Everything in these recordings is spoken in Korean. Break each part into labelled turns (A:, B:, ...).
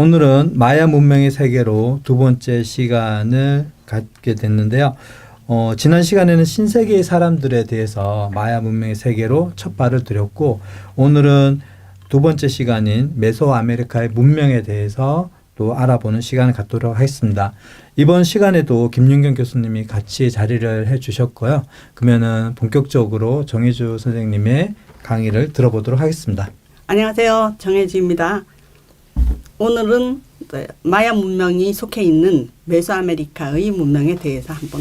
A: 오늘은 마야 문명의 세계로 두 번째 시간을 갖게 됐는데요. 어, 지난 시간에는 신세계의 사람들에 대해서 마야 문명의 세계로 첫 발을 들였고 오늘은 두 번째 시간인 메소아메리카의 문명에 대해서 또 알아보는 시간을 갖도록 하겠습니다. 이번 시간에도 김윤경 교수님이 같이 자리를 해 주셨고요. 그러면은 본격적으로 정혜주 선생님의 강의를 들어보도록 하겠습니다.
B: 안녕하세요. 정혜지입니다. 오늘은 네, 마야 문명이 속해 있는 메소아메리카의 문명에 대해서 한번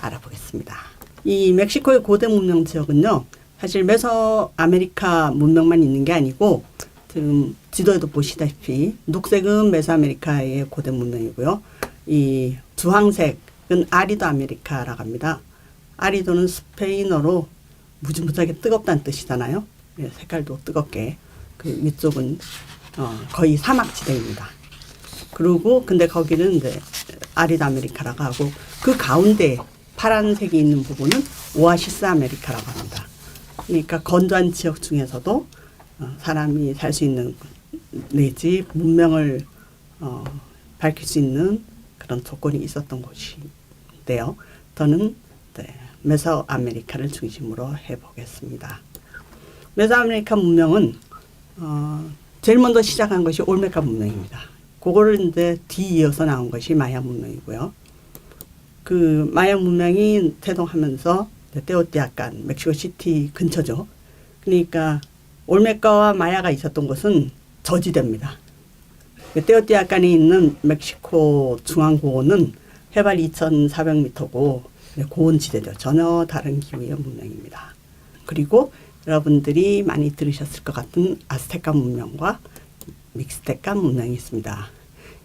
B: 알아보겠습니다. 이 멕시코의 고대 문명 지역은요, 사실 메소아메리카 문명만 있는 게 아니고 지금 지도에도 보시다시피 녹색은 메소아메리카의 고대 문명이고요. 이 주황색은 아리도 아메리카라고 합니다. 아리도는 스페인어로 무지무지하게 뜨겁다는 뜻이잖아요. 예, 색깔도 뜨겁게. 그 위쪽은 어, 거의 사막지대입니다. 그리고 근데 거기는 이제 아리도 아메리카라고 하고 그 가운데 파란색이 있는 부분은 오아시스 아메리카라고 합니다. 그러니까 건조한 지역 중에서도 어, 사람이 살 수 있는 내지 문명을 어, 밝힐 수 있는 그런 조건이 있었던 곳인데요. 저는 네, 메소 아메리카를 중심으로 해보겠습니다. 메소 아메리카 문명은 어, 제일 먼저 시작한 것이 올메카 문명입니다. 그거를 이제 뒤이어서 나온 것이 마야 문명이고요. 그 마야 문명이 태동하면서 테오티아칸 멕시코 시티 근처죠. 그러니까 올메카와 마야가 있었던 곳은 저지대입니다. 테오티아칸에 있는 멕시코 중앙고원은 해발 2,400m고 고온 지대죠. 전혀 다른 기후의 문명입니다. 그리고 여러분들이 많이 들으셨을 것 같은 아스테카 문명과 믹스테카 문명이 있습니다.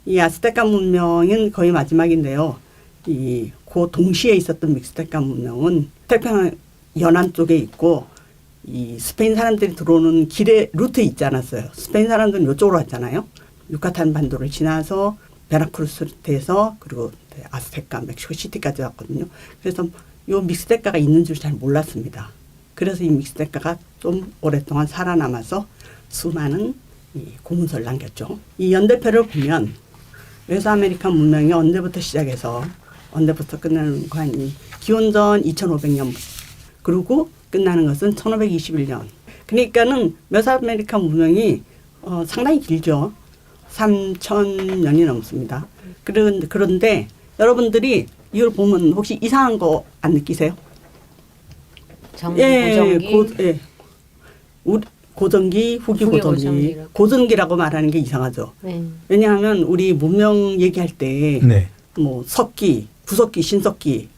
B: 이 아스테카 문명은 거의 마지막인데요. 이그 동시에 있었던 믹스테카 문명은 태평양 연안 쪽에 있고 이 스페인 사람들이 들어오는 길에 루트 있지 않았어요. 스페인 사람들은 이쪽으로 왔잖아요. 유카탄 반도를 지나서 베라크루스에서 그리고 아스테카 멕시코 시티까지 왔거든요. 그래서 요 믹스테카가 있는 줄 잘 몰랐습니다. 그래서 이 믹스테카가 좀 오랫동안 살아남아서 수많은 이 고문서를 남겼죠. 이 연대표를 보면 메소아메리카 문명이 언제부터 시작해서 언제부터 끝나는 거 아니 기원전 2500년 그리고 끝나는 것은 1521년. 그러니까는 메소 아메리카 문명이 어, 상당히 길죠. 3천년이 넘습니다. 그런데, 그런데 여러분들이 이걸 보면 혹시 이상한 거 안 느끼세요?
C: 정기
B: 예,
C: 고정기
B: 고, 예. 우리 고정기, 후기,
C: 후기
B: 고정기.
C: 고정기라고.
B: 고정기 라고 말하는 게 이상하죠.
C: 네.
B: 왜냐하면 우리 문명 얘기할 때
A: 네.
B: 뭐 석기, 구석기, 신석기,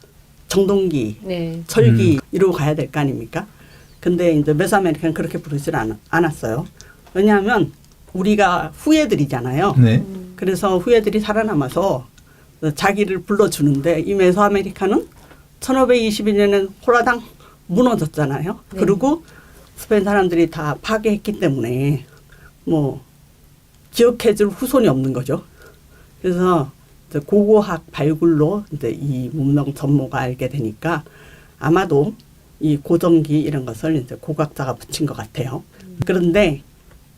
B: 정동기,
C: 네.
B: 철기
A: 음.
B: 이러고 가야 될 거 아닙니까? 근데 이제 메소아메리카는 그렇게 부르질 않, 않았어요. 왜냐하면 우리가 후예들이잖아요.
A: 네.
B: 그래서 후예들이 살아남아서 자기를 불러주는데 이 메소아메리카는 1521년에 홀라당 무너졌잖아요.
C: 네.
B: 그리고 스페인 사람들이 다 파괴했기 때문에 뭐 기억해줄 후손이 없는 거죠. 그래서 고고학 발굴로 이제 이 문명 전모가 알게 되니까 아마도 이 고정기 이런 것을 이제 고각자가 붙인 것 같아요. 그런데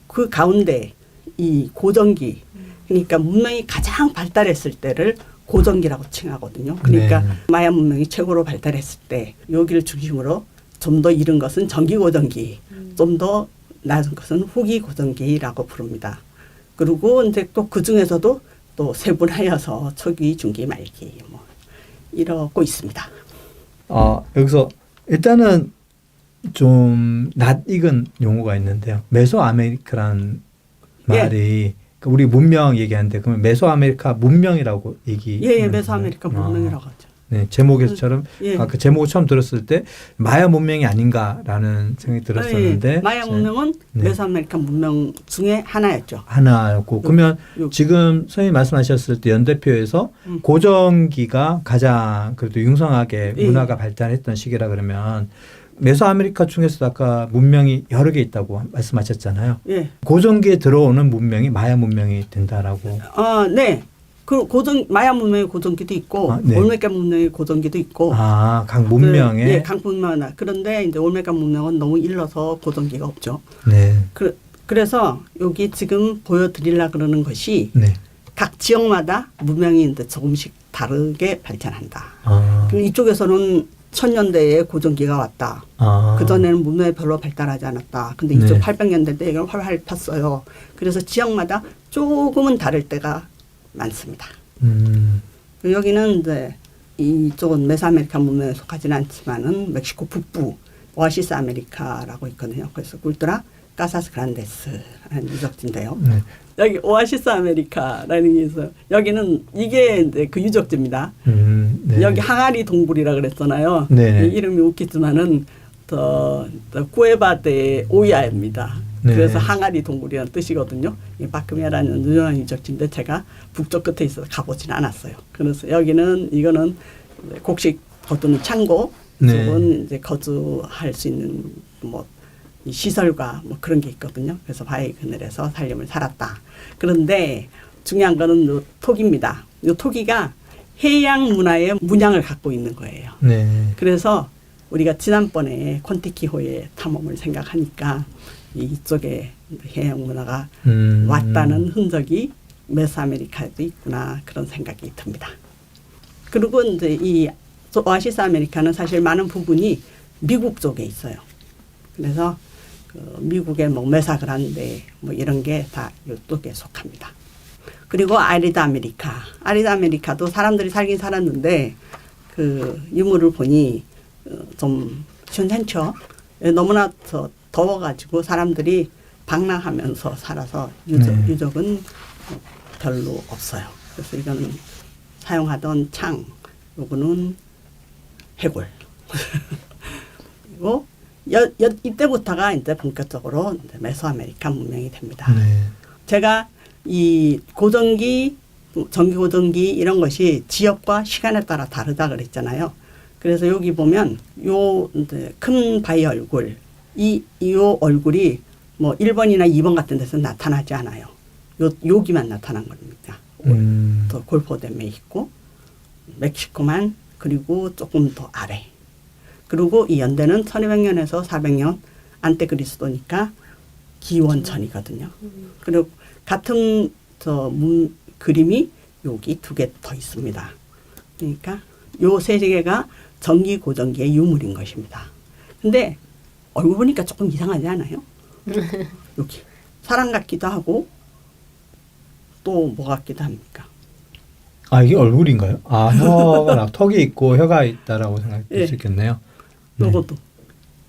B: 그 가운데 이 고정기 그러니까 문명이 가장 발달했을 때를 고정기라고 칭하거든요. 그러니까
A: 네.
B: 마야 문명이 최고로 발달했을 때 여기를 중심으로 좀 더 이른 것은 전기 고정기, 좀더 낮은 것은 후기 고정기라고 부릅니다. 그리고 이제 또 그 중에서도 또 세분하여서 초기, 중기, 말기 뭐 이러고 있습니다.
A: 어, 여기서 일단은 좀 낯익은 용어가 있는데요. 메소아메리카라는
B: 예.
A: 말이 그 우리 문명 얘기하는데 그러면 메소아메리카 문명이라고 얘기.
B: 예, 예, 메소아메리카
A: 어.
B: 문명이라고 하죠.
A: 네, 제목에서처럼
B: 예.
A: 아, 그 제목을 처음 들었을 때 마야 문명이 아닌가라는 생각이 들었었는데
B: 예, 마야
A: 제-
B: 문명은
A: 네.
B: 메소아메리카 문명 중에 하나였죠.
A: 하나였고 그러면
B: 요-
A: 지금 선생님 말씀하셨을 때 연대표에서
B: 음.
A: 고정기가 가장 그래도 융성하게
B: 예.
A: 문화가 발달했던 시기라 그러면 메소아메리카 중에서도 아까 문명이 여러 개 있다고 말씀하셨잖아요.
B: 예.
A: 고정기에 들어오는 문명이 마야 문명이 된다라고.
B: 어, 네. 그 고정 마야 문명의 고정기도 있고
A: 아, 네.
B: 올메카 문명의 고정기도 있고
A: 아, 각 문명에
B: 그, 예, 각 문명. 그런데 이제 올메카 문명은 너무 일러서 고정기가 없죠.
A: 네.
B: 그, 그래서 여기 지금 보여 드리려 그러는 것이
A: 네.
B: 각 지역마다 문명이 이제 조금씩 다르게 발전한다.
A: 아.
B: 이쪽에서는 천년대에 고전기가 왔다.
A: 아.
B: 그전에는 문명이 별로 발달하지 않았다. 근데
A: 네.
B: 이쪽 800년대 때 이걸 활활 폈어요. 그래서 지역마다 조금은 다를 때가 많습니다.
A: 음.
B: 여기는 이제 이쪽은 메소아메리카 문명에 속하지는 않지만은 멕시코 북부 오아시스 아메리카라고 있거든요. 그래서 굴뚜라 까사스 그란데스라는 유적지인데요.
A: 네.
B: 여기 오아시스 아메리카라는 게 있어요. 여기는 이게 이제 그 유적지입니다.
A: 음. 네.
B: 여기 항아리 동굴이라 그랬잖아요.
A: 네네.
B: 이 이름이 웃기지만은 더, 더 쿠에바데 오야입니다.
A: 네.
B: 그래서 항아리 동굴이라는 뜻이거든요. 이 바크메라는 유명한 유적지인데 제가 북쪽 끝에 있어서 가보진 않았어요. 그래서 여기는 이거는 곡식 거두는 창고,
A: 네.
B: 쪽은 이제 거주할 수 있는 뭐이 시설과 뭐 그런 게 있거든요. 그래서 바위 그늘에서 살림을 살았다. 그런데 중요한 거는 요 토기입니다. 요 토기가 해양 문화의 문양을 갖고 있는 거예요.
A: 네.
B: 그래서 우리가 지난번에 콘티키호의 탐험을 생각하니까 이쪽에 해양 문화가
A: 음.
B: 왔다는 흔적이 메소아메리카에도 있구나 그런 생각이 듭니다. 그리고 이제 이 오아시스 아메리카는 사실 많은 부분이 미국 쪽에 있어요. 그래서 그 미국의 뭐 메사그란데 뭐 이런 게 다 이쪽에 속합니다. 그리고 아리드 아메리카, 아리드 아메리카도 사람들이 살긴 살았는데 그 유물을 보니 어, 좀 현찮죠. 너무나 더 더워가지고 사람들이 방랑하면서 살아서 유적,
A: 네.
B: 유적은 별로 없어요. 그래서 이거는 사용하던 창, 요거는 해골. 그리고 여, 여, 이때부터가 이제 본격적으로 이제 메소아메리카 문명이 됩니다.
A: 네.
B: 제가 이 고전기, 전기 고전기 이런 것이 지역과 시간에 따라 다르다 그랬잖아요. 그래서 여기 보면 요 큰 바위 얼굴 이, 요 얼굴이 뭐 1번이나 2번 같은 데서 나타나지 않아요. 요, 여기만 나타난 겁니다.
A: 음.
B: 또 골포댐에 있고 멕시코만 그리고 조금 더 아래. 그리고 이 연대는 1200년에서 400년 안테 그리스도니까 기원전이거든요. 그리고 같은 저 문, 그림이 여기 두 개 더 있습니다. 그러니까 요 세 개가 전기 고전기의 유물인 것입니다. 근데 얼굴 보니까 조금 이상하지 않아요? 여기 사람 같기도 하고 또 뭐 같기도 합니까?
A: 아 이게 얼굴인가요? 아 혀가 나- 턱이 있고 혀가 있다라고 생각할
B: 예.
A: 수 있겠네요. 네.
B: 요것도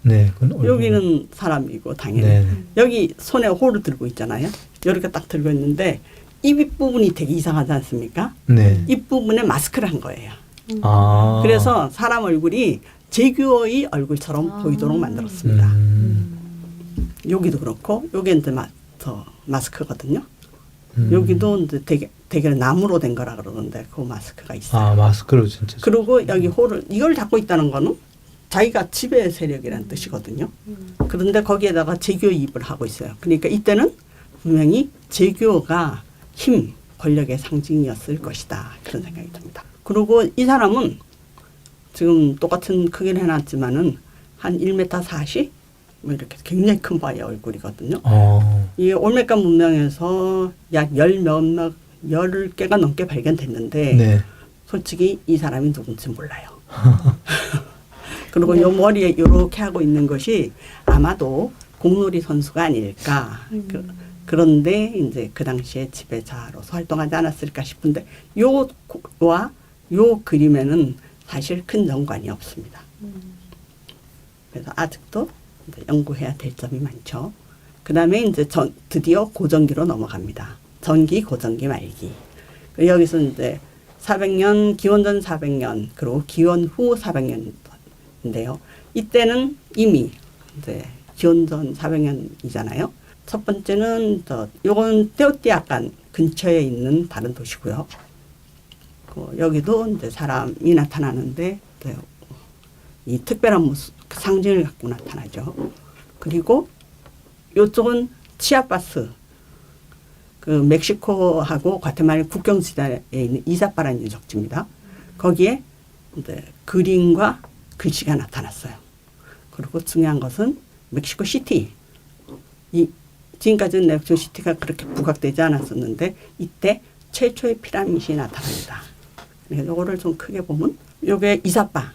A: 네.
B: 여기는 사람이고 당연히
A: 네.
B: 여기 손에 호를 들고 있잖아요. 이렇게 딱 들고 있는데 입 부분이 되게 이상하지 않습니까?
A: 네.
B: 입 부분에 마스크를 한 거예요.
A: 아.
B: 그래서 사람 얼굴이 제규어의 얼굴처럼
C: 아.
B: 보이도록 만들었습니다.
A: 음.
B: 여기도 그렇고 여기 이제 마, 저 마스크거든요.
A: 음.
B: 여기도 이제 되게 되게 나무로 된 거라 그러는데 그 마스크가 있어요.
A: 아 마스크로 진짜.
B: 그리고 여기 호를 이걸 잡고 있다는 거는 자기가 지배 세력이라는 뜻이거든요. 그런데 거기에다가 제교 입을 하고 있어요. 그러니까 이때는 분명히 제교가 힘, 권력의 상징이었을 것이다. 그런 생각이 듭니다. 그리고 이 사람은 지금 똑같은 크기를 해놨지만은 한 1m 40? 뭐 이렇게 굉장히 큰 바의 얼굴이거든요.
A: 어.
B: 이 올메카 문명에서 약 열 몇몇 열 개가 넘게 발견됐는데
A: 네.
B: 솔직히 이 사람이 누군지 몰라요. 그리고 요 머리에 이렇게 하고 있는 것이 아마도 공놀이 선수가 아닐까. 그, 그런데 이제 그 당시에 지배자로서 활동하지 않았을까 싶은데 요와 요 그림에는 사실 큰 연관이 없습니다. 그래서 아직도 연구해야 될 점이 많죠. 그 다음에 이제 전, 드디어 고전기로 넘어갑니다. 전기, 고전기 말기. 그 여기서 이제 400년, 기원전 400년, 그리고 기원 후 400년 인데요. 이때는 이미 이제 기원전 400년이잖아요. 첫 번째는 저 요건 테오티아칸 근처에 있는 다른 도시고요. 그 여기도 이제 사람이 나타나는데 네, 이 특별한 모습 상징을 갖고 나타나죠. 그리고 이쪽은 치아파스 그 멕시코하고 과테말라 국경 지대에 있는 이사파라는 유적지입니다. 거기에 이제 그림과 글씨가 나타났어요. 그리고 중요한 것은 멕시코 시티 이 지금까지는 넥소시티가 그렇게 부각되지 않았었는데 이때 최초의 피라밋이 나타납니다. 그래서 요거를 좀 크게 보면 요게 이사빠.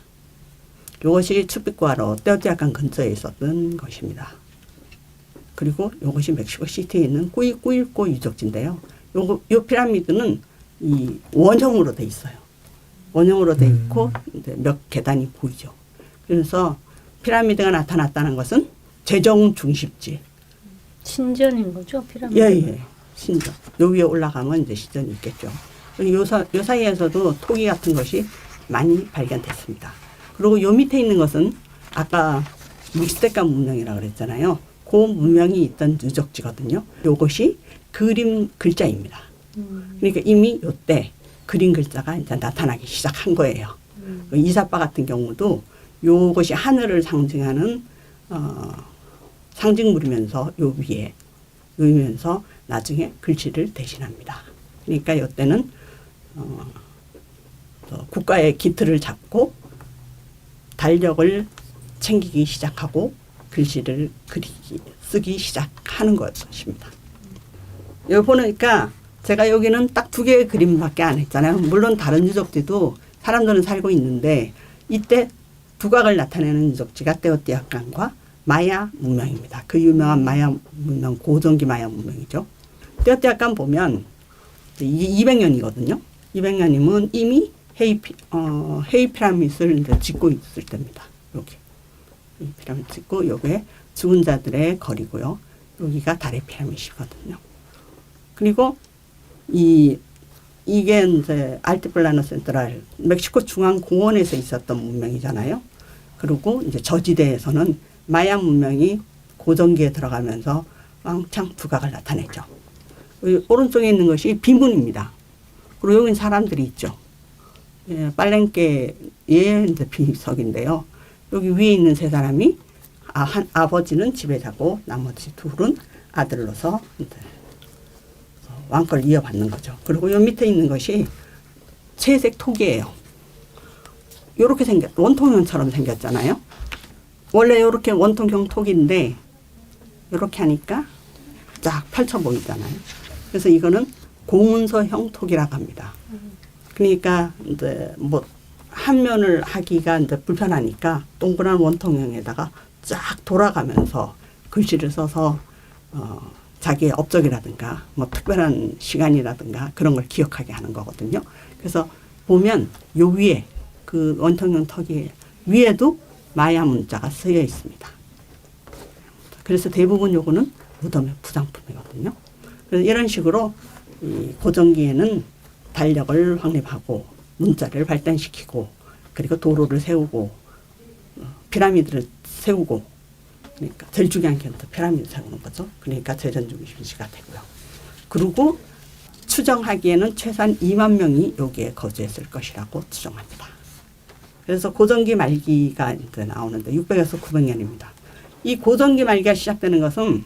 B: 요것이 추빛과로 떼어떼약간 근처에 있었던 것입니다. 그리고 요것이 멕시코 시티에 있는 꾸이꾸일코 유적지인데요. 요거 요 피라미드는 이 원형으로 돼 있어요. 원형으로 돼
A: 음.
B: 있고 이제 몇 계단이 보이죠. 그래서 피라미드가 나타났다는 것은 재정 중심지.
C: 신전인 거죠 피라미드.
B: 예 예. 신전. 요 위에 올라가면 이제 신전이 있겠죠. 요, 사, 요 사이에서도 토기 같은 것이 많이 발견됐습니다. 그리고 요 밑에 있는 것은 아까 믹스테카 문명이라 그랬잖아요. 그 문명이 있던 유적지거든요. 요것이 그림 글자입니다.
C: 음,
B: 그러니까 이미 요때 그림 글자가 이제 나타나기 시작한 거예요.
C: 음.
B: 그 이사빠 같은 경우도 요것이 하늘을 상징하는 어, 상징물이면서 요 위에 요면서 나중에 글씨를 대신합니다. 그러니까 요때는 어, 어, 국가의 기틀을 잡고 달력을 챙기기 시작하고 글씨를 그리기 쓰기 시작하는 것입니다. 여기 보니까 제가 여기는 딱 두 개의 그림밖에 안 했잖아요. 물론 다른 유적지도 사람들은 살고 있는데 이때 두각을 나타내는 유적지가 떼오띠아칸과 마야 문명입니다. 그 유명한 마야 문명 고전기 마야 문명이죠. 떼오띠아칸 보면 이게 200년이거든요. 200년이면 이미 헤이 피, 어, 헤이 피라밋을 이제 짓고 있을 때입니다. 여기 이 피라밋 짓고 여기에 죽은 자들의 거리고요. 여기가 달의 피라밋이거든요. 그리고 이 이게 이제 알티플라노 센트랄 멕시코 중앙 공원에서 있었던 문명이잖아요. 그리고 이제 저지대에서는 마야 문명이 고전기에 들어가면서 왕창 부각을 나타내죠. 이 오른쪽에 있는 것이 비문입니다. 그리고 여기는 사람들이 있죠. 예, 빨랭개의 이제 비석인데요. 여기 위에 있는 세 사람이 아, 한, 아버지는 집에 자고 나머지 둘은 아들로서 왕권을 이어받는 거죠. 그리고 요 밑에 있는 것이 채색 토기예요. 요렇게 생겼, 원통형처럼 생겼잖아요. 원래 요렇게 원통형 토기인데 요렇게 하니까 쫙 펼쳐 보이잖아요. 그래서 이거는 공문서형 토기라고 합니다. 그러니까 이제 뭐 한 면을 하기가 이제 불편하니까 동그란 원통형에다가 쫙 돌아가면서 글씨를 써서 어 자기의 업적이라든가 뭐 특별한 시간이라든가 그런 걸 기억하게 하는 거거든요. 그래서 보면 요 위에 그 원통형 턱이 위에도 마야 문자가 쓰여 있습니다. 그래서 대부분 요거는 무덤의 부장품이거든요. 그래서 이런 식으로 이 고전기에는 달력을 확립하고 문자를 발달시키고 그리고 도로를 세우고 어, 피라미드를 세우고 그러니까 제일 중요한 게 피라미드 세우는 거죠. 그러니까 재전 중심지가 되고요. 그리고 추정하기에는 최소한 2만 명이 여기에 거주했을 것이라고 추정합니다. 그래서 고전기 말기가 나오는데 600에서 900년입니다. 이 고전기 말기가 시작되는 것은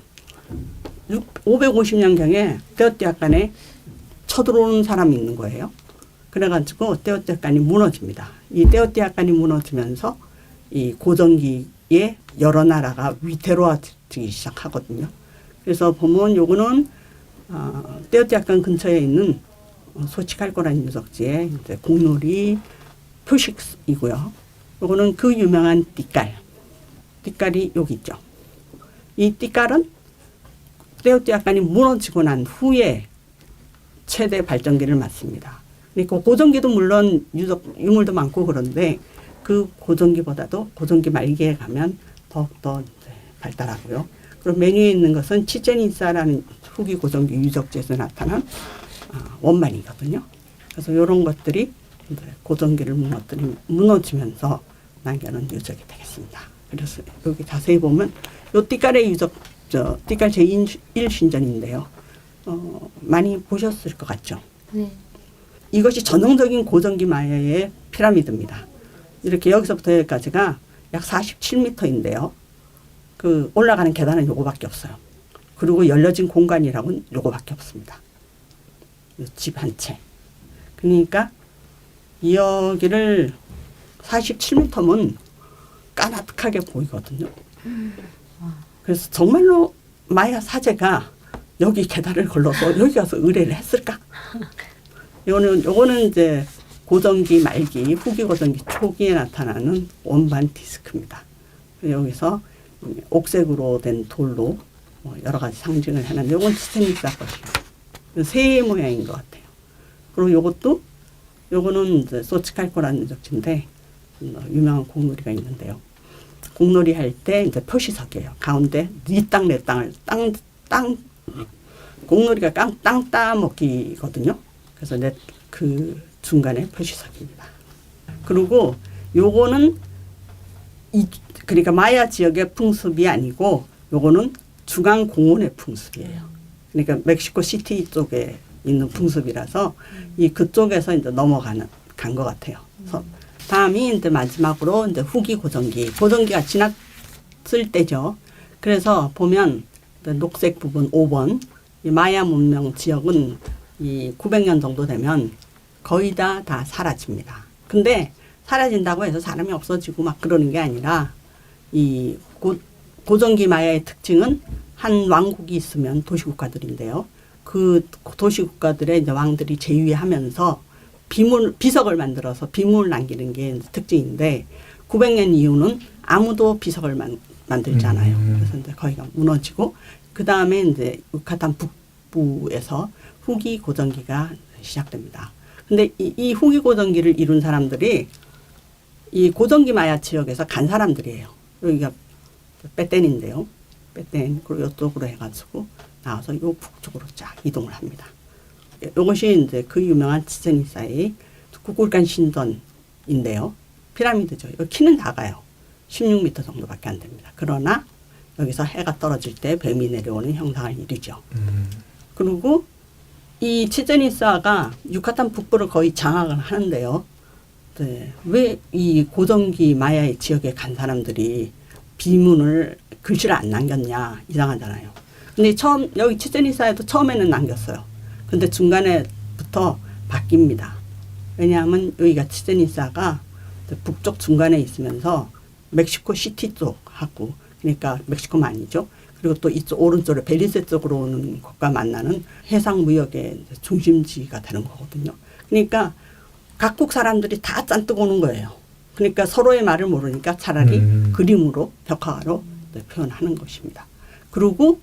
B: 550년경에 떼어띠아간에 쳐들어오는 사람이 있는 거예요. 그래가지고 떼어띠아간이 무너집니다. 이 떼어띠아간이 무너지면서 이 고전기 의 여러 나라가 위태로워지기 시작하거든요. 그래서 보면 요거는 어, 떼어띠아간 근처에 있는 어, 소치칼코라는 유적지의 이제 공놀이 표식이고요. 요거는 그 유명한 띠깔. 띠깔이 여기 있죠. 이 띠깔은 떼어띠아간이 무너지고 난 후에 최대 발전기를 맞습니다. 그러니까 고전기도 물론 유적 유물도 많고 그런데 그 고전기보다도 고전기 말기에 가면 더욱더 발달하고요. 그리고 메뉴에 있는 것은 치체니사라는 후기 고전기 유적지에서 나타난 아, 원만이거든요. 그래서 이런 것들이 고전기를 무너뜨리 무너지면서 남겨놓은 유적이 되겠습니다. 그래서 여기 자세히 보면 요 띠깔의 유적 저 띠깔 제1 신전인데요. 어, 많이 보셨을 것 같죠.
C: 네.
B: 이것이 전형적인 고전기 마야의 피라미드입니다. 이렇게 여기서부터 여기까지가 약 47m인데요. 그 올라가는 계단은 요거밖에 없어요. 그리고 열려진 공간이라고는 요거밖에 없습니다. 집 한 채. 그러니까 여기를 47m면 까마득하게 보이거든요. 그래서 정말로 마야 사제가 여기 계단을 걸러서 여기 가서 의뢰를 했을까? 요거는 요거는 이제 고전기 말기, 후기 고전기 초기에 나타나는 원반 디스크입니다. 여기서 옥색으로 된 돌로 뭐 여러 가지 상징을 해놨는데 요건 스테니스 것이에요. 새 모양인 것 같아요. 그리고 요것도 요거는 소치칼코라는 적지인데 뭐 유명한 공놀이가 있는데요. 공놀이 할 때 이제 표시석이에요. 가운데 네 땅 내 땅을 땅 땅 공놀이가 땅, 땅 따먹기거든요. 그래서 내그 중간에 표시석입니다. 그리고 요거는 이 그러니까 마야 지역의 풍습이 아니고 요거는 중앙 공원의 풍습이에요. 그러니까 멕시코 시티 쪽에 있는 풍습이라서 이 그쪽에서 이제 넘어가는 간 것 같아요. 그래서 다음이 이제 마지막으로 이제 후기 고정기. 고정기가 지났을 때죠. 그래서 보면 녹색 부분 5번 이 마야 문명 지역은 이 900년 정도 되면 거의 다 다 사라집니다. 근데 사라진다고 해서 사람이 없어지고 막 그러는 게 아니라 이 고, 고정기 마야의 특징은 한 왕국이 있으면 도시국가들인데요. 그 도시국가들의 이제 왕들이 제위하면서 비물 비석을 만들어서 비물을 남기는 게 특징인데 900년 이후는 아무도 비석을 만, 만들지 않아요.
A: 음.
B: 그래서 이제 거기가 무너지고 그 다음에 이제 유카탄 북부에서 후기 고정기가 시작됩니다. 근데 이, 이 후기 고정기를 이룬 사람들이 이 고정기 마야 지역에서 간 사람들이에요. 여기가 빼땐인데요. 빼땐 그리고 이쪽으로 해가지고 나와서 요 북쪽으로 쫙 이동을 합니다. 이것이 이제 그 유명한 치체니사의 구굴간 신전인데요. 피라미드죠. 이 키는 작아요. 16m 정도밖에 안 됩니다. 그러나 여기서 해가 떨어질 때 뱀이 내려오는 형상을 이루죠.
A: 음.
B: 그리고 이 치체니사가 유카탄 북부를 거의 장악을 하는데요. 네. 왜 이 고정기 마야의 지역에 간 사람들이 비문을 글씨를 안 남겼냐 이상하잖아요. 근데 처음 여기 치체니사에도 처음에는 남겼어요. 근데 중간에부터 바뀝니다. 왜냐하면 여기가 치체니사가 북쪽 중간에 있으면서 멕시코 시티 쪽하고 그러니까 멕시코만이죠. 그리고 또 이쪽 오른쪽으로 벨리세 쪽으로 오는 곳과 만나는 해상 무역의 중심지가 되는 거거든요. 그러니까 각국 사람들이 다 짠뜩 오는 거예요. 그러니까 서로의 말을 모르니까 차라리
A: 음.
B: 그림으로 벽화로 네, 표현하는 것입니다. 그리고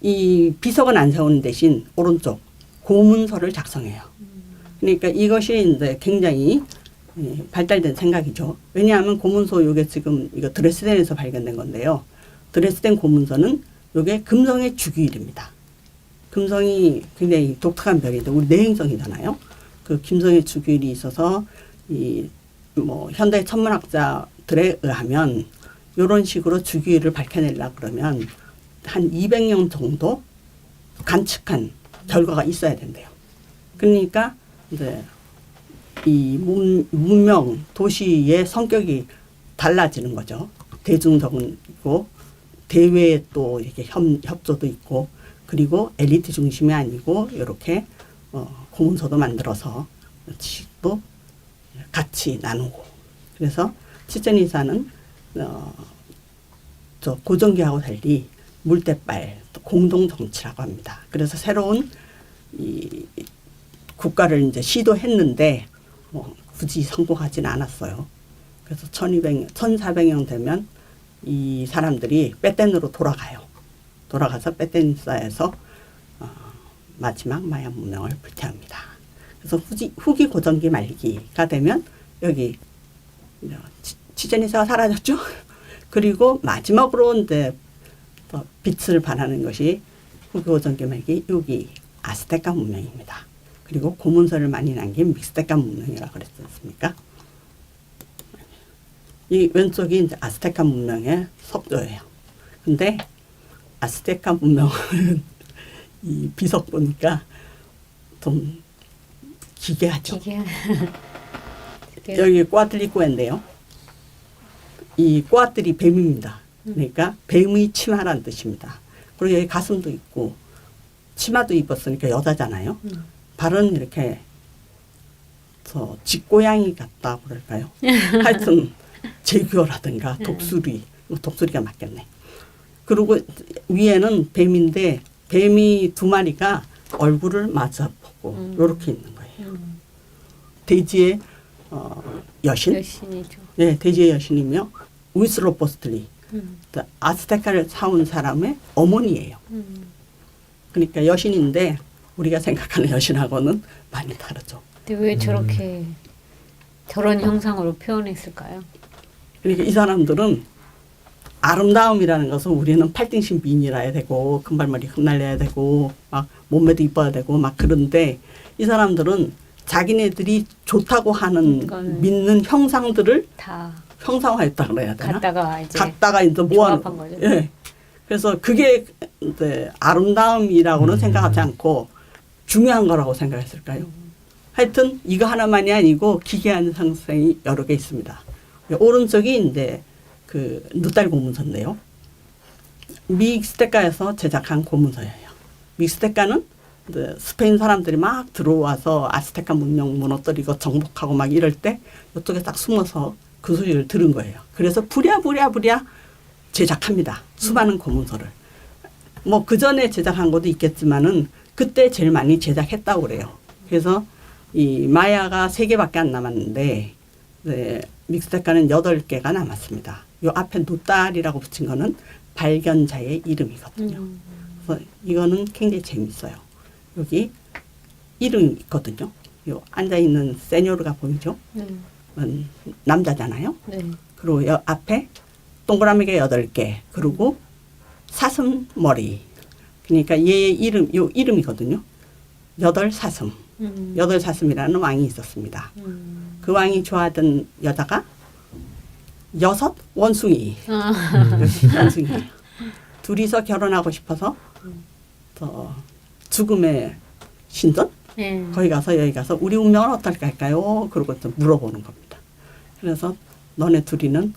B: 이 비석은 안 세우는 대신 오른쪽 고문서를 작성해요. 그러니까 이것이 이제 굉장히 예, 발달된 생각이죠. 왜냐하면 고문서 요게 지금 이거 드레스덴에서 발견된 건데요. 드레스덴 고문서는 요게 금성의 주기일입니다. 금성이 굉장히 독특한 별인데 우리 내행성이잖아요. 그 김성의 주기일이 있어서 이 뭐 현대 천문학자들에 의하면 요런 식으로 주기일을 밝혀내려 그러면 한 200년 정도 관측한 결과가 있어야 된대요. 그러니까 이제 이 문, 문명 도시의 성격이 달라지는 거죠. 대중적이고 대외에 또 이렇게 협, 협조도 있고 그리고 엘리트 중심이 아니고 이렇게 어, 공문서도 만들어서 또 같이 나누고 그래서 치전이사는 어, 저 고정기하고 달리 물대발 또 공동 정치라고 합니다. 그래서 새로운 이 국가를 이제 시도했는데 뭐 굳이 성공하지는 않았어요. 그래서 1200년, 1400년 되면 이 사람들이 빼땐으로 돌아가요. 돌아가서 빼땐사에서 어, 마지막 마야 문명을 불태웁니다. 그래서 후기, 후기 고정기 말기가 되면 여기 치- 치제니사가 사라졌죠. 그리고 마지막으로 이제 또 빛을 발하는 것이 후기 고정기 말기 여기 아스테카 문명입니다. 그리고 고문서를 많이 남긴 믹스테카 문명이라고 그랬지 않습니까? 이 왼쪽이 이제 아스테카 문명의 석조예요. 근데 아스테카 문명은 이 비석 보니까 좀 기괴하죠.
C: 이게
B: 여기 꽈들리꼬인데요. 이 꽈들이 뱀입니다. 그러니까 뱀의 치마라는 뜻입니다. 그리고 여기 가슴도 있고 치마도 입었으니까 여자잖아요.
C: 음.
B: 발은 이렇게 저 집고양이 같다 그럴까요? 하여튼 제규어라든가 독수리, 뭐 독수리가 맞겠네. 그리고 위에는 뱀인데 뱀이 두 마리가 얼굴을 마주 보고
C: 음.
B: 이렇게 있는 거예요.
C: 음,
B: 돼지의 어, 여신,
C: 여신이죠.
B: 네, 돼지의 여신이며 위슬로포스틀리,
C: 음,
B: 아스테카를 사온 사람의 어머니예요.
C: 음.
B: 그러니까 여신인데 우리가 생각하는 여신하고는 많이 다르죠.
C: 근데 왜 저렇게 저런 형상으로 표현했을까요?
B: 그러니까 이 사람들은 아름다움이라는 것은 우리는 팔등신 미인이라야 되고 금발머리 흩날려야 되고 막 몸매도 이뻐야 되고 막 그런데 이 사람들은 자기네들이 좋다고 하는 믿는 형상들을
C: 다
B: 형상화했다 그래야 되나?
C: 갖다가 이제
B: 갖다가 이제 모아놓은
C: 거죠.
B: 예. 그래서 그게 이제 아름다움이라고는
A: 음.
B: 생각하지 않고 중요한 거라고 생각했을까요? 하여튼 이거 하나만이 아니고 기괴한 상상이 여러 개 있습니다. 오른쪽이 이제 그 누딸 고문서인데요. 믹스테카에서 제작한 고문서예요. 이제 스페인 사람들이 막 들어와서 아스테카 문명 무너뜨리고 정복하고 막 이럴 때 이쪽에 딱 숨어서 그 소리를 들은 거예요. 그래서 부랴부랴부랴 제작합니다. 수많은 고문서를. 뭐 그 전에 제작한 것도 있겠지만은 그때 제일 많이 제작했다고 그래요. 그래서 이 마야가 세 개밖에 안 남았는데 네, 믹스테카는 여덟 개가 남았습니다. 요 앞에 노딸이라고 붙인 거는 발견자의 이름이거든요.
C: 음,
B: 그래서 이거는 굉장히 재밌어요. 여기 이름이 있거든요. 요 앉아 있는 세뇨르가 보이죠?
C: 네,
B: 음, 남자잖아요.
C: 네.
B: 그리고 여 앞에 동그라미가 여덟 개 그리고 사슴 머리 그러니까 얘의 이름 요 이름이거든요 여덟 사슴
C: 음,
B: 여덟 사슴이라는 왕이 있었습니다
C: 음.
B: 그 왕이 좋아하던 여자가 여섯 원숭이
C: 아,
B: 원숭이 둘이서 결혼하고 싶어서 더 죽음의 신전
C: 네.
B: 거기 가서 여기 가서 우리 운명은 어떨까 할까요? 그러고 또 물어보는 겁니다. 그래서 너네 둘이는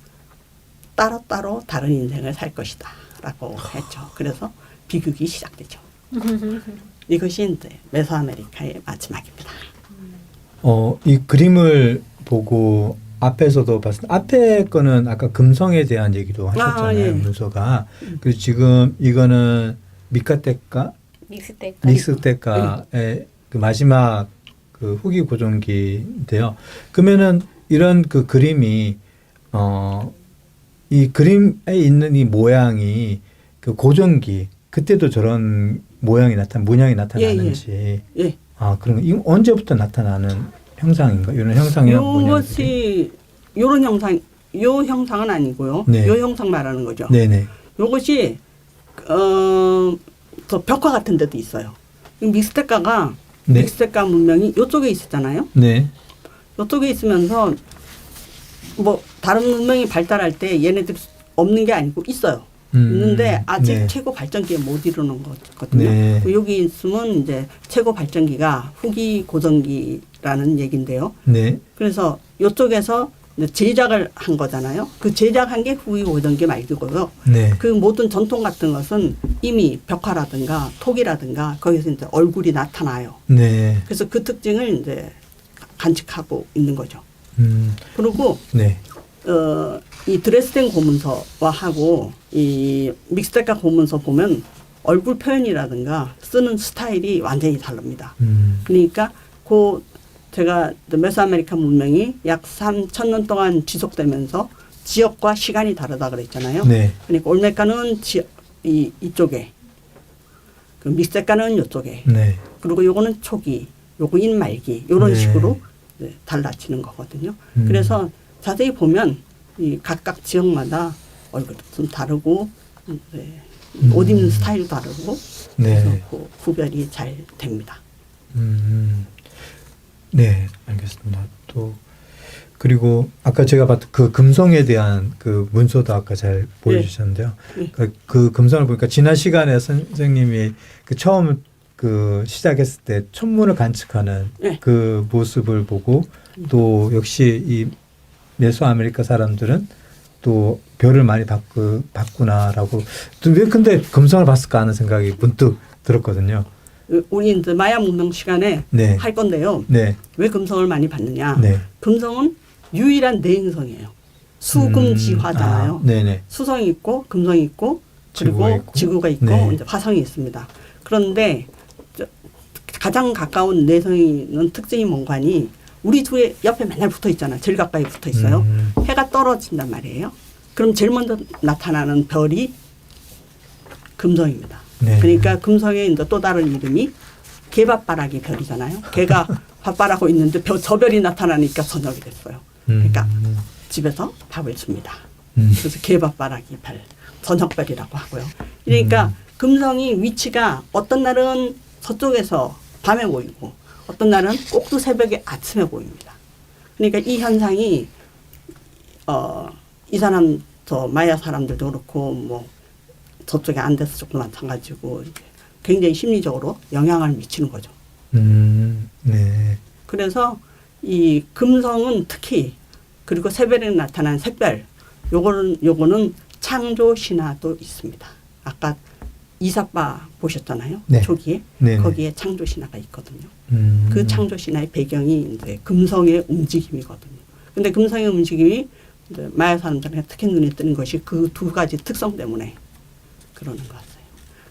B: 따로 따로 다른 인생을 살 것이다. 라고 했죠. 그래서 비극이 시작되죠. 이것이 이제 메소아메리카의 마지막입니다.
A: 어, 이 그림을 보고 앞에서도 봤을 때 앞에 거는 아까 금성에 대한 얘기도 하셨잖아요.
B: 아, 예.
A: 문서가. 그리고 지금 이거는 미카테카
C: 믹스테이크.
A: 믹스테카의 그 마지막 그 후기 고정기인데요. 그러면은 이런 그 그림이 어 이 그림에 있는 이 모양이 그 고정기 그때도 저런 모양이 나타 문양이 나타나는지
B: 예.
A: 아 그런 거 이거 언제부터 나타나는 형상인가 이런 형상이나
B: 요것이 요런 형상 요 형상은 아니고요.
A: 네.
B: 요 형상 말하는 거죠.
A: 네네
B: 요것이 어저 벽화 같은 데도 있어요. 이 믹스테카가
A: 네.
B: 믹스테카 문명이 요쪽에 있었잖아요.
A: 네
B: 요쪽에 있으면서 뭐 다른 문명이 발달할 때 얘네들이 없는 게 아니고 있어요.
A: 음,
B: 있는데 아직
A: 네.
B: 최고 발전기에 못 이루는 거거든요.
A: 네.
B: 여기 있으면 이제 최고 발전기가 후기 고전기라는 얘긴데요.
A: 네
B: 그래서 이쪽에서 제작을 한 거잖아요. 그 제작한 게 후기 고전기 말고요.
A: 네.
B: 그 모든 전통 같은 것은 이미 벽화라든가 톡이라든가 거기서 이제 얼굴이 나타나요.
A: 네.
B: 그래서 그 특징을 이제 간직하고 있는 거죠.
A: 음,
B: 그리고
A: 네.
B: 어, 이 드레스덴 고문서와 하고 이 믹스테카 고문서 보면 얼굴 표현이라든가 쓰는 스타일이 완전히 다릅니다.
A: 음,
B: 그러니까 그 제가 메소아메리카 문명이 약 3천 년 동안 지속되면서 지역과 시간이 다르다 그랬잖아요.
A: 네.
B: 그러니까 올메카는 지, 이 이쪽에 그 믹스테카는 이쪽에
A: 네.
B: 그리고 요거는 초기, 요거인 말기 요런
A: 네.
B: 식으로 달라지는 거거든요.
A: 음.
B: 그래서 자세히 보면 이 각각 지역마다 얼굴도 좀 다르고 이제 옷 입는
A: 음.
B: 스타일도 다르고
A: 네.
B: 그래서 그 구별이 잘 됩니다.
A: 음, 네, 알겠습니다. 또 그리고 아까 제가 봤던 그 금성에 대한 그 문서도 아까 잘 보여주셨는데요.
B: 네.
A: 그, 그 금성을 보니까 지난 시간에 선생님이 그 처음 그 시작했을 때 천문을 관측하는
B: 네.
A: 그 모습을 보고 또 역시 이 메소아메리카 사람들은 또 별을 많이 봤고, 봤구나라고 또왜 근데 금성을 봤을까 하는 생각이 문득 들었거든요.
B: 그 우리 이제 마야 문명 시간에
A: 네.
B: 할 건데요.
A: 네.
B: 왜 금성을 많이 받느냐?
A: 네.
B: 금성은 유일한 내행성이에요. 수금지화잖아요.
A: 음, 아.
B: 수성이 있고 금성이 있고 그리고
A: 지구가 있고.
B: 지구가 있고,
A: 네.
B: 이제 화성이 있습니다. 그런데 저, 가장 가까운 내성이는 특징이 뭔가니 우리 둘의 옆에 맨날 붙어 있잖아. 제일 가까이 붙어 있어요.
A: 음.
B: 해가 떨어진단 말이에요. 그럼 제일 먼저 나타나는 별이 금성입니다.
A: 네.
B: 그러니까 금성의 이제 또 다른 이름이 개밥바라기 별이잖아요. 개가 밥바라고 있는데 별, 저 별이 나타나니까 저녁이 됐어요. 그러니까
A: 음.
B: 집에서 밥을 줍니다.
A: 음.
B: 그래서 개밥바라기 별, 저녁별이라고 하고요. 그러니까
A: 음.
B: 금성이 위치가 어떤 날은 서쪽에서 밤에 보이고 어떤 날은 꼭두 새벽에 아침에 보입니다. 그러니까 이 현상이 어, 이 사람 저 마야 사람들도 그렇고 뭐 저쪽에 안데스 쪽도 마찬가지고 굉장히 심리적으로 영향을 미치는 거죠.
A: 음. 네.
B: 그래서 이 금성은 특히 그리고 새별에 나타난 샛별 요거는 요거는 창조 신화도 있습니다. 아까 이사빠 보셨잖아요.
A: 네.
B: 초기에
A: 네.
B: 거기에 창조 신화가 있거든요.
A: 음.
B: 그 창조 신화의 배경이 이제 금성의 움직임이거든요. 근데 금성의 움직임이 이제 마야 사람들한테 특히 눈에 띄는 것이 그 두 가지 특성 때문에 그러는 것 같아요.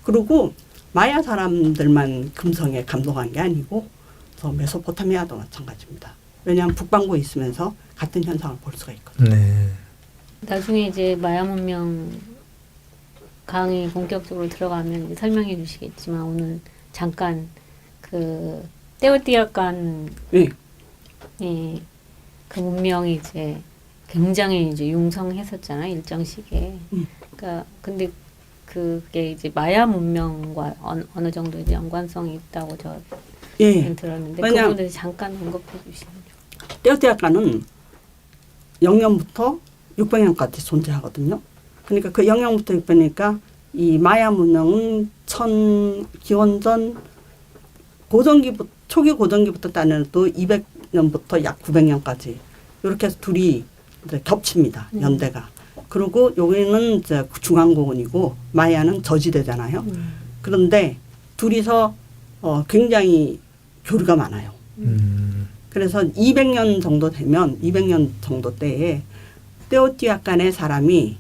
B: 그리고 마야 사람들만 금성에 감동한 게 아니고 저 메소포타미아도 마찬가지입니다. 왜냐하면 북반구에 있으면서 같은 현상을 볼 수가 있거든요.
A: 네.
C: 나중에 이제 마야 문명 강의 본격적으로 들어가면 설명해 주시겠지만 오늘 잠깐 그 떼오띠아칸
B: 네.
C: 예, 그 문명이 이제 굉장히 이제 융성했었잖아요 일정 시기에.
B: 음.
C: 그러니까 근데 그게 이제 마야 문명과 어느, 어느 정도 이제 연관성이 있다고 저
B: 예.
C: 들었는데 그 부분을 잠깐 언급해 주시면 좋겠어요.
B: 떼어떼아까는 0년부터 600년까지 존재하거든요. 그러니까 그 0년부터 600년이니까 이 마야 문명은 천 기원전 고전기부 초기 고전기부터 따내도 200년부터 약 900년까지 이렇게 해서 둘이 겹칩니다.
C: 음.
B: 연대가. 그리고 여기는 이제 중앙고원이고 마야는 저지대잖아요.
C: 음.
B: 그런데 둘이서 어 굉장히 교류가 많아요.
A: 음.
B: 그래서 200년 정도 되면 200년 정도 때에 떼오띠아칸의 사람이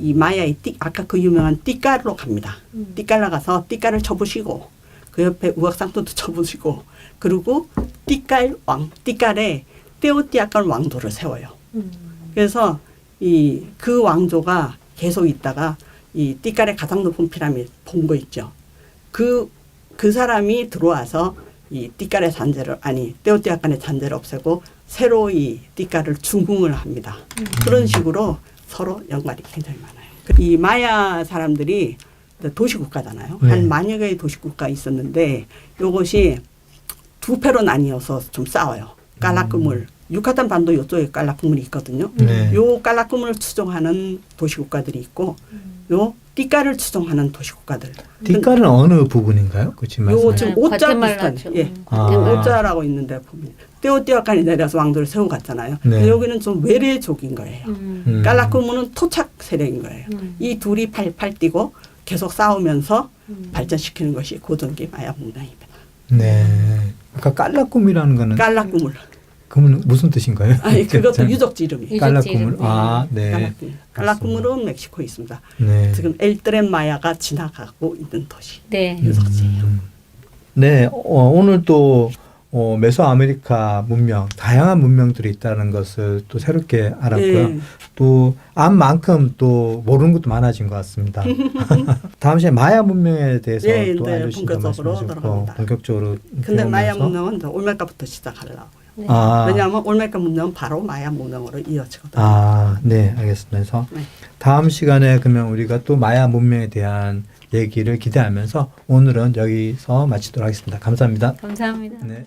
B: 이 마야의 띠, 아까 그 유명한 띠까르로 갑니다.
C: 음.
B: 띠까르 가서 띠까를 쳐보시고 그 옆에 우악상도도 쳐보시고 그리고 띠깔 왕, 띠깔에 떼오띠아칸 왕조를 세워요.
C: 음.
B: 그래서 이 그 왕조가 계속 있다가 이 띠깔의 가장 높은 피라미드 본 거 있죠. 그, 그 사람이 들어와서 이 띠깔의 잔재를, 아니, 떼오띠아칸의 잔재를 없애고 새로 이 띠깔을 중궁을 합니다. 그런 식으로 서로 연관이 굉장히 많아요. 이 마야 사람들이 도시국가잖아요.
A: 네.
B: 한 만여 개의 도시국가 있었는데 요것이 두 패로 나뉘어서 좀 싸워요. 깔라크물. 유카탄 반도 이쪽에 깔라크물이 있거든요.
A: 네.
B: 요 깔라크물을 추종하는 도시국가들이 있고 요 띠까를 추종하는 도시국가들.
A: 띠깔은 어느 부분인가요? 그 지금
B: 요
A: 말씀.
B: 지금
C: 네,
B: 오자 비슷한,
C: 쪽.
B: 예.
C: 음,
A: 아.
B: 오자라고 있는데 보면 떼오띠아칸이 내려서 왕도를 세우고 갔잖아요.
A: 네.
B: 여기는 좀 외래족인 거예요.
C: 음.
A: 음.
B: 깔라크물은 토착 세력인 거예요.
C: 음.
B: 이 둘이 팔팔 뛰고 계속 싸우면서
C: 음.
B: 발전시키는 것이 고전기 마야 문명입니다.
A: 네. 아까 깔라꿈이라는 거는
B: 깔라꾸물.
A: 그러면 무슨 뜻인가요?
B: 아니 그것도
A: 잘-
B: 유적지 이름이에요.
C: 유적지
A: 깔라꿈을. 아, 네.
B: 깔라꾸물. 깔라꾸물은 멕시코에 있습니다.
A: 네.
B: 지금 엘드렌 마야가 지나가고 있는 도시.
C: 네.
B: 유적지예요.
A: 음. 네, 어, 오늘 또 어, 메소아메리카 문명, 다양한 문명들이 있다는 것을 또 새롭게 알았고요.
B: 네.
A: 또 암만큼 또 모르는 것도 많아진 것 같습니다. 다음 시간에 마야 문명에 대해서
B: 네,
A: 또
B: 네,
A: 알려주신다고
B: 본격적으로
A: 말씀하셨고
B: 들어갑니다.
A: 본격적으로
B: 근데 마야
A: 배우면서
B: 문명은 이제 올메카부터 시작하려고요.
C: 네.
A: 아,
B: 왜냐하면 올메카 문명은 바로 마야 문명으로 이어지거든요.
A: 아, 네, 알겠습니다. 그래서
B: 네.
A: 다음 시간에 그러면 우리가 또 마야 문명에 대한 얘기를 기대하면서 오늘은 여기서 마치도록 하겠습니다. 감사합니다.
C: 감사합니다.
A: 네.